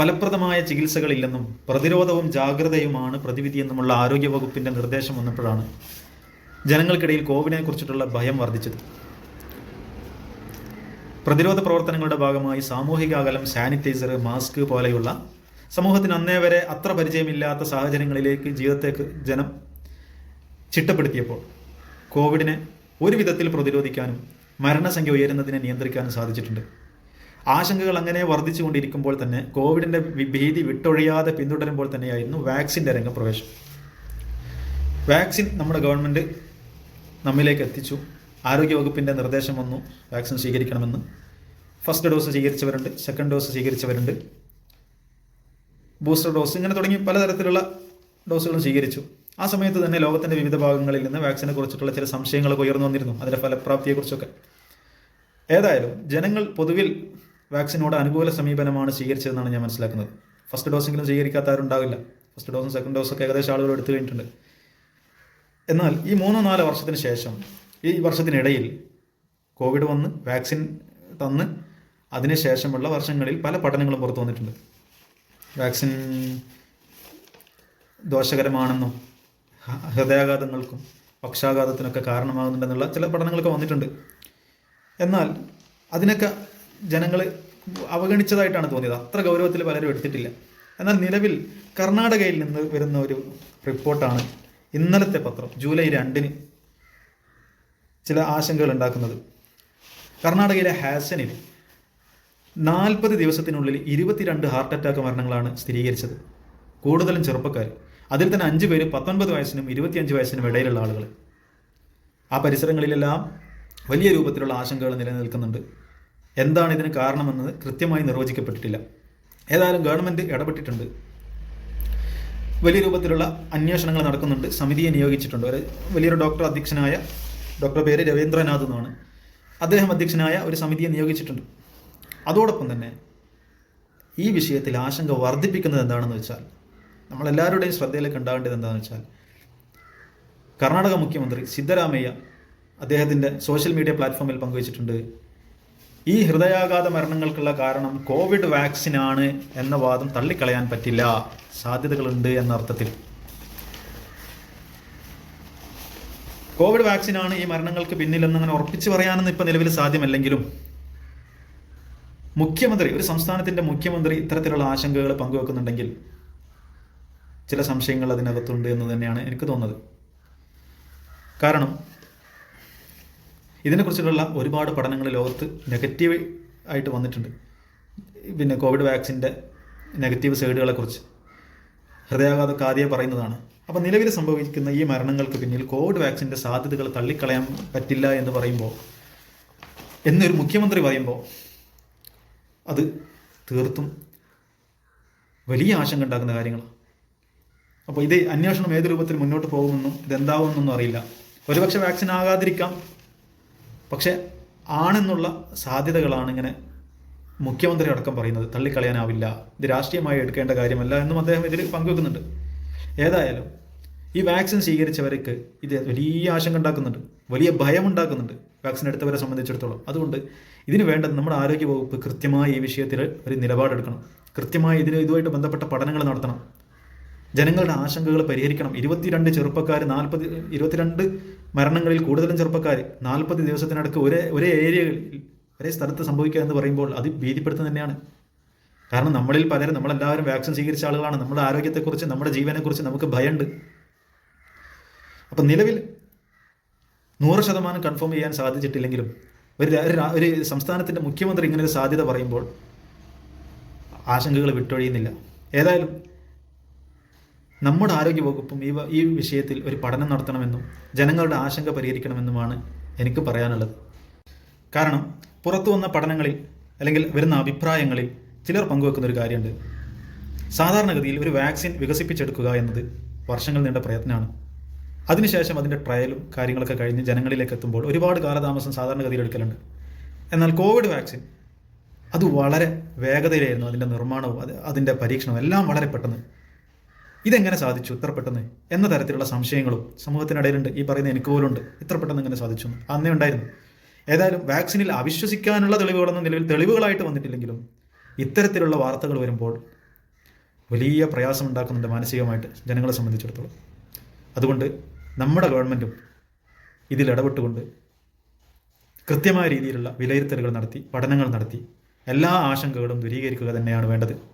ഫലപ്രദമായ ചികിത്സകളില്ലെന്നും പ്രതിരോധവും ജാഗ്രതയുമാണ് പ്രതിവിധി പ്രതിവിധിയെന്നുമുള്ള ആരോഗ്യവകുപ്പിന്റെ നിർദ്ദേശം വന്നപ്പോഴാണ് ജനങ്ങൾക്കിടയിൽ കോവിഡിനെ കുറിച്ചിട്ടുള്ള ഭയം വർദ്ധിച്ചത്. പ്രതിരോധ പ്രവർത്തനങ്ങളുടെ ഭാഗമായി സാമൂഹിക അകലം സാനിറ്റൈസർ മാസ്ക് പോലെയുള്ള സമൂഹത്തിന് അന്നേ വരെ അത്ര പരിചയമില്ലാത്ത സാഹചര്യങ്ങളിലേക്ക് ജീവിതത്തെ ജനം ചിട്ടപ്പെടുത്തിയപ്പോൾ കോവിഡിനെ ഒരു വിധത്തിൽ പ്രതിരോധിക്കാനും മരണസംഖ്യ ഉയരുന്നതിനെ നിയന്ത്രിക്കാനും സാധിച്ചിട്ടുണ്ട്. ആശങ്കകൾ അങ്ങനെ വർദ്ധിച്ചുകൊണ്ടിരിക്കുമ്പോൾ തന്നെ കോവിഡിന്റെ ഭീതി വിട്ടൊഴിയാതെ പിന്തുടരുമ്പോൾ തന്നെയായിരുന്നു വാക്സിന്റെ രംഗപ്രവേശം. വാക്സിൻ നമ്മുടെ ഗവൺമെന്റ് നമ്മിലേക്ക് എത്തിച്ചു. ആരോഗ്യവകുപ്പിന്റെ നിർദ്ദേശം വന്നു വാക്സിൻ സ്വീകരിക്കണമെന്ന്. ഫസ്റ്റ് ഡോസ് സ്വീകരിച്ചവരുണ്ട് സെക്കൻഡ് ഡോസ് സ്വീകരിച്ചവരുണ്ട്. ബൂസ്റ്റർ ഡോസ് ഇങ്ങനെ തുടങ്ങി പലതരത്തിലുള്ള ഡോസുകളും സ്വീകരിച്ചു. ആ സമയത്ത് തന്നെ ലോകത്തിന്റെ വിവിധ ഭാഗങ്ങളിൽ നിന്ന് വാക്സിനെ കുറിച്ചിട്ടുള്ള ചില സംശയങ്ങളൊക്കെ ഉയർന്നു വന്നിരുന്നു അതിന്റെ ഫലപ്രാപ്തിയെക്കുറിച്ചൊക്കെ. ഏതായാലും ജനങ്ങൾ പൊതുവിൽ വാക്സിനോട് അനുകൂല സമീപനമാണ് സ്വീകരിച്ചതെന്നാണ് ഞാൻ മനസ്സിലാക്കുന്നത്. ഫസ്റ്റ് ഡോസെങ്കിലും സ്വീകരിക്കാത്തവരുണ്ടാവില്ല ഫസ്റ്റ് ഡോസും സെക്കൻഡ് ഡോസൊക്കെ ഏകദേശം ആളുകൾ എടുത്തു കഴിഞ്ഞിട്ടുണ്ട്. എന്നാൽ ഈ മൂന്നോ നാലോ വർഷത്തിന് ശേഷം ഈ വർഷത്തിനിടയിൽ കോവിഡ് വന്ന് വാക്സിൻ തന്ന് അതിനുശേഷമുള്ള വർഷങ്ങളിൽ പല പഠനങ്ങളും പുറത്തു വന്നിട്ടുണ്ട്. വാക്സിൻ ദോഷകരമാണെന്നും ഹൃദയാഘാതങ്ങൾക്കും പക്ഷാഘാതത്തിനൊക്കെ കാരണമാകുന്നുണ്ടെന്നുള്ള ചില പഠനങ്ങളൊക്കെ വന്നിട്ടുണ്ട്. എന്നാൽ അതിനൊക്കെ ജനങ്ങൾ അവഗണിച്ചതായിട്ടാണ് തോന്നിയത്. അത്ര ഗൗരവത്തിൽ പലരും എടുത്തിട്ടില്ല. എന്നാൽ നിലവിൽ കർണാടകയിൽ നിന്ന് വരുന്ന ഒരു റിപ്പോർട്ടാണ് ഇന്നലത്തെ പത്രം ജൂലൈ രണ്ടിന് ചില ആശങ്കകൾ ഉണ്ടാക്കുന്നത്. കർണാടകയിലെ ഹാസനിൽ നാൽപ്പത് ദിവസത്തിനുള്ളിൽ ഇരുപത്തിരണ്ട് ഹാർട്ട് അറ്റാക്ക് മരണങ്ങളാണ് സ്ഥിരീകരിച്ചത്. കൂടുതലും ചെറുപ്പക്കാർ. അതിൽ തന്നെ അഞ്ച് പേര് പത്തൊൻപത് വയസ്സിനും ഇരുപത്തിയഞ്ച് വയസ്സിനും ഇടയിലുള്ള ആളുകൾ ആ പരിസരങ്ങളിലെല്ലാം വലിയ രൂപത്തിലുള്ള ആശങ്കകൾ നിലനിൽക്കുന്നുണ്ട്. എന്താണ് ഇതിന് കാരണമെന്നത് കൃത്യമായി നിർവചിക്കപ്പെട്ടിട്ടില്ല. ഏതായാലും ഗവൺമെന്റ് ഇടപെട്ടിട്ടുണ്ട്. വലിയ രൂപത്തിലുള്ള അന്വേഷണങ്ങൾ നടക്കുന്നുണ്ട്. സമിതിയെ നിയോഗിച്ചിട്ടുണ്ട്. ഒരു വലിയൊരു ഡോക്ടർ അധ്യക്ഷനായ ഡോക്ടർ പേര് രവീന്ദ്രനാഥ് എന്നാണ്. അദ്ദേഹം അധ്യക്ഷനായ ഒരു സമിതിയെ നിയോഗിച്ചിട്ടുണ്ട്. അതോടൊപ്പം തന്നെ ഈ വിഷയത്തിൽ ആശങ്ക വർദ്ധിപ്പിക്കുന്നത് എന്താണെന്ന് വെച്ചാൽ നമ്മളെല്ലാവരുടെയും ശ്രദ്ധയിലേക്ക് ഉണ്ടാകേണ്ടത് എന്താണെന്ന് വെച്ചാൽ കർണാടക മുഖ്യമന്ത്രി സിദ്ധരാമയ്യ അദ്ദേഹത്തിന്റെ സോഷ്യൽ മീഡിയ പ്ലാറ്റ്ഫോമിൽ പങ്കുവച്ചിട്ടുണ്ട്. ഈ ഹൃദയാഘാത മരണങ്ങൾക്കുള്ള കാരണം കോവിഡ് വാക്സിനാണ് എന്ന വാദം തള്ളിക്കളയാൻ പറ്റില്ല. സാധ്യതകളുണ്ട് എന്ന അർത്ഥത്തിൽ കോവിഡ് വാക്സിനാണ് ഈ മരണങ്ങൾക്ക് പിന്നിലെന്ന് അങ്ങനെ ഉറപ്പിച്ചു പറയാനൊന്നും ഇപ്പം നിലവിൽ സാധ്യമല്ലെങ്കിലും മുഖ്യമന്ത്രി ഒരു സംസ്ഥാനത്തിന്റെ മുഖ്യമന്ത്രി ഇത്തരത്തിലുള്ള ആശങ്കകൾ പങ്കുവെക്കുന്നുണ്ടെങ്കിൽ ചില സംശയങ്ങൾ അതിനകത്തുണ്ട് എന്ന് തന്നെയാണ് എനിക്ക് തോന്നുന്നത്. കാരണം ഇതിനെക്കുറിച്ചിട്ടുള്ള ഒരുപാട് പഠനങ്ങൾ ലോകത്ത് നെഗറ്റീവ് ആയിട്ട് വന്നിട്ടുണ്ട്. പിന്നെ കോവിഡ് വാക്സിന്റെ നെഗറ്റീവ് സൈഡുകളെക്കുറിച്ച്. കുറിച്ച് കാതിയെ പറയുന്നതാണ്. അപ്പോൾ നിലവിൽ സംഭവിക്കുന്ന ഈ മരണങ്ങൾക്ക് പിന്നിൽ കോവിഡ് വാക്സിന്റെ സാധ്യതകൾ തള്ളിക്കളയാൻ പറ്റില്ല എന്ന് പറയുമ്പോൾ എന്നൊരു മുഖ്യമന്ത്രി പറയുമ്പോൾ അത് തീർത്തും വലിയ ആശങ്ക ഉണ്ടാക്കുന്ന കാര്യങ്ങളാണ് അപ്പോൾ ഇത് അന്വേഷണം ഏത് രൂപത്തിൽ മുന്നോട്ട് പോകുമെന്നും ഇതെന്താവുമെന്നൊന്നും അറിയില്ല. ഒരുപക്ഷെ വാക്സിൻ ആകാതിരിക്കാം പക്ഷെ ആണെന്നുള്ള സാധ്യതകളാണ് ഇങ്ങനെ മുഖ്യമന്ത്രി അടക്കം പറയുന്നത്. തള്ളിക്കളയാനാവില്ല ഇത് രാഷ്ട്രീയമായി എടുക്കേണ്ട കാര്യമല്ല എന്നും അദ്ദേഹം ഇതിൽ പങ്കുവെക്കുന്നുണ്ട്. ഏതായാലും ഈ വാക്സിൻ സ്വീകരിച്ചവർക്ക് ഇത് വലിയ ആശങ്ക ഉണ്ടാക്കുന്നുണ്ട് വലിയ ഭയം ഉണ്ടാക്കുന്നുണ്ട് വാക്സിൻ എടുത്തവരെ സംബന്ധിച്ചിടത്തോളം. അതുകൊണ്ട് ഇതിന് വേണ്ടത് നമ്മുടെ ആരോഗ്യ വകുപ്പ് കൃത്യമായി ഈ വിഷയത്തിൽ ഒരു നിലപാടെടുക്കണം. കൃത്യമായി ഇതിന് ഇതുമായിട്ട് ബന്ധപ്പെട്ട പഠനങ്ങൾ നടത്തണം. ജനങ്ങളുടെ ആശങ്കകൾ പരിഹരിക്കണം. ഇരുപത്തിരണ്ട് ചെറുപ്പക്കാർ നാൽപ്പത് ഇരുപത്തിരണ്ട് മരണങ്ങളിൽ കൂടുതലും ചെറുപ്പക്കാർ നാൽപ്പത് ദിവസത്തിനടുക്ക് ഒരേ ഒരേ ഏരിയകളിൽ ഒരേ സ്ഥലത്ത് സംഭവിക്കുക എന്ന് പറയുമ്പോൾ അത് ഭീതിപ്പെടുത്തുന്നത് തന്നെയാണ്. കാരണം നമ്മളിൽ പലരും നമ്മളെല്ലാവരും വാക്സിൻ സ്വീകരിച്ച ആളുകളാണ്. നമ്മുടെ ആരോഗ്യത്തെക്കുറിച്ച് നമ്മുടെ ജീവനെക്കുറിച്ച് നമുക്ക് ഭയമുണ്ട്. അപ്പം നിലവിൽ നൂറ് ശതമാനം കൺഫേം ചെയ്യാൻ സാധിച്ചിട്ടില്ലെങ്കിലും ഒരു ഒരു സംസ്ഥാനത്തിന്റെ മുഖ്യമന്ത്രി ഇങ്ങനെ സാധ്യത പറയുമ്പോൾ ആശങ്കകൾ വിട്ടൊഴിയുന്നില്ല. ഏതായാലും നമ്മുടെ ആരോഗ്യ വകുപ്പും ഈ ഈ വിഷയത്തിൽ ഒരു പഠനം നടത്തണമെന്നും ജനങ്ങളുടെ ആശങ്ക പരിഹരിക്കണമെന്നുമാണ് എനിക്ക് പറയാനുള്ളത്. കാരണം പുറത്തു വന്ന പഠനങ്ങളിൽ അല്ലെങ്കിൽ വരുന്ന അഭിപ്രായങ്ങളിൽ ചിലർ പങ്കുവെക്കുന്ന ഒരു കാര്യമുണ്ട്. സാധാരണഗതിയിൽ ഒരു വാക്സിൻ വികസിപ്പിച്ചെടുക്കുക എന്നത് വർഷങ്ങൾ നീണ്ട പ്രയത്നമാണ്. അതിനുശേഷം അതിന്റെ ട്രയലും കാര്യങ്ങളൊക്കെ കഴിഞ്ഞ് ജനങ്ങളിലേക്ക് എത്തുമ്പോൾ ഒരുപാട് കാലതാമസം സാധാരണഗതിയിൽ എടുക്കലുണ്ട്. എന്നാൽ കോവിഡ് വാക്സിൻ അത് വളരെ വേഗതയിലായിരുന്നു അതിന്റെ നിർമ്മാണവും അത് അതിന്റെ പരീക്ഷണവും എല്ലാം വളരെ പെട്ടെന്ന്. ഇതെങ്ങനെ സാധിച്ചു? ഇത്ര പെട്ടെന്ന് എന്ന തരത്തിലുള്ള സംശയങ്ങളും സമൂഹത്തിനിടയിലുണ്ട്. ഈ പറയുന്ന എനിക്ക് പോലുണ്ട്. ഇത്ര പെട്ടെന്ന് എങ്ങനെ സാധിച്ചു? അന്നേ ഉണ്ടായിരുന്നു. ഏതായാലും വാക്സിനിൽ അവിശ്വസിക്കാനുള്ള തെളിവുകളൊന്നും നിലവിൽ തെളിവുകളായിട്ട് വന്നിട്ടില്ലെങ്കിലും ഇത്തരത്തിലുള്ള വാർത്തകൾ വരുമ്പോൾ വലിയ പ്രയാസം ഉണ്ടാക്കുന്നുണ്ട് മാനസികമായിട്ട് ജനങ്ങളെ സംബന്ധിച്ചിടത്തോളം. അതുകൊണ്ട് നമ്മുടെ ഗവൺമെന്റും ഇതിൽ ഇടപെട്ടുകൊണ്ട് കൃത്യമായ രീതിയിലുള്ള വിലയിരുത്തലുകൾ നടത്തി പഠനങ്ങൾ നടത്തി എല്ലാ ആശങ്കകളും ദൂരീകരിക്കുക തന്നെയാണ് വേണ്ടത്.